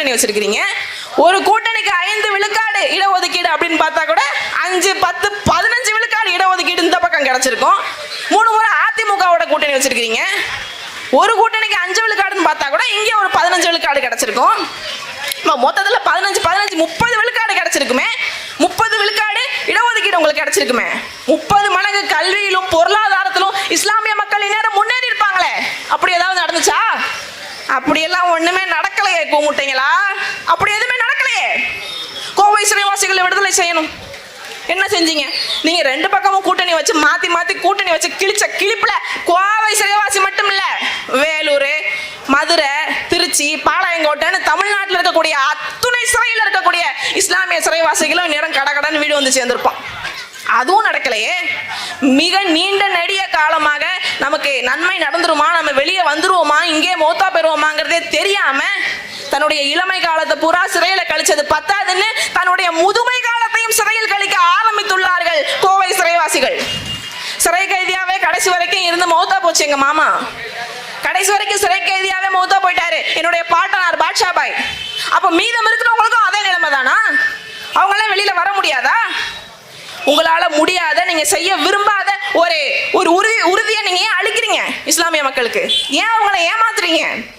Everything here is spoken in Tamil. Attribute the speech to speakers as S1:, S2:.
S1: கூட்டணி வச்சிருக்கிறீங்க. ஒரு கூட்டணிக்கு ஐந்து விழுக்காடு இடஒதுக்கீடு அப்படின்னு பார்த்தா கூட அஞ்சு பத்து பதினஞ்சு விழுக்காடு இடஒதுக்கீடு இந்த பக்கம் கிடைச்சிருக்கும். மூணு முறை அதிமுகவோட கூட்டணி வச்சிருக்கிறீங்க. ஒரு கூட்டணிக்கு அஞ்சு விழுக்காடுன்னு பார்த்தா கூட இங்கே ஒரு பதினஞ்சு விழுக்காடு கிடைச்சிருக்கும். இப்போ மொத்தத்தில் பதினஞ்சு பதினஞ்சு முப்பது விழுக்காடு கிடைச்சிருக்குமே. முப்பது விழுக்காடு இடஒதுக்கீடு உங்களுக்கு கிடைச்சிருக்குமே. முப்பது மடங்கு கல்வியிலும் பொருளாதாரத்திலும் இஸ்லாமிய மக்கள் இந்நேரம் முன்னேறி இருப்பாங்களே. அப்படி ஏதாவது நடந்துச்சா? அப்படியெல்லாம் ஒன்றுமே நடக்க கூமுட்டீங்களா? அப்படி எதுவுமே நடக்கலையே. கோவை சிறைவாசிகளை விடுதலை செய்யணும். என்ன செஞ்சீங்க? நீங்க ரெண்டு பக்கமும் கூட்டணி வச்சு மாத்தி மாத்தி கூட்டணி வச்சு கிழிச்ச கிழிப்புல கோவை சிறைவாசி மட்டும் இல்ல வேலூர் மதுரை திருச்சி பாளையங்கோட்டைன்னு தமிழ்நாட்டில் இருக்கக்கூடிய அத்துணை சிறையில் இருக்கக்கூடிய இஸ்லாமிய சிறைவாசிகளும் நேரம் கடகடன்னு வீடு வந்து சேர்ந்திருப்பான் அதுவும் நடக்கலையே. மிக நீண்ட நெடிய காலமாக நமக்கு நன்மை நடந்துருமா? நம்ம வெளியே வந்துருவோமா? இங்கே மௌத்தா பெறுவோமாங்கிறதே தெரியாம தன்னுடைய இளமை காலத்தை பூரா சிறையில கழிச்சது பத்தாதுன்னு தன்னுடைய முதுமை காலத்தையும் சிறையில் கழிக்க ஆரம்பித்துள்ளார்கள் கோவை சிறைவாசிகள். சிறை கைதியாவே கடைசி வரைக்கும் இருந்து மௌத்தா போச்சு எங்க மாமா. கடைசி வரைக்கும் சிறை கைதியாவே மௌத்தா போயிட்டாரு. என்னுடைய பாட்டனார் பாட்ஷா பாய் அப்ப மீதம் இருக்கிறவங்களுக்கும் அதே நிலைமை தானா அவங்களாம் வெளியில வர முடியாதா? உங்களால முடியாத நீங்க செய்ய விரும்பாத ஒரு ஒரு உறுதி உறுதியை நீங்க ஏன் அழிக்கிறீங்க இஸ்லாமிய மக்களுக்கு? ஏன் அவங்கள ஏமாத்துறீங்க?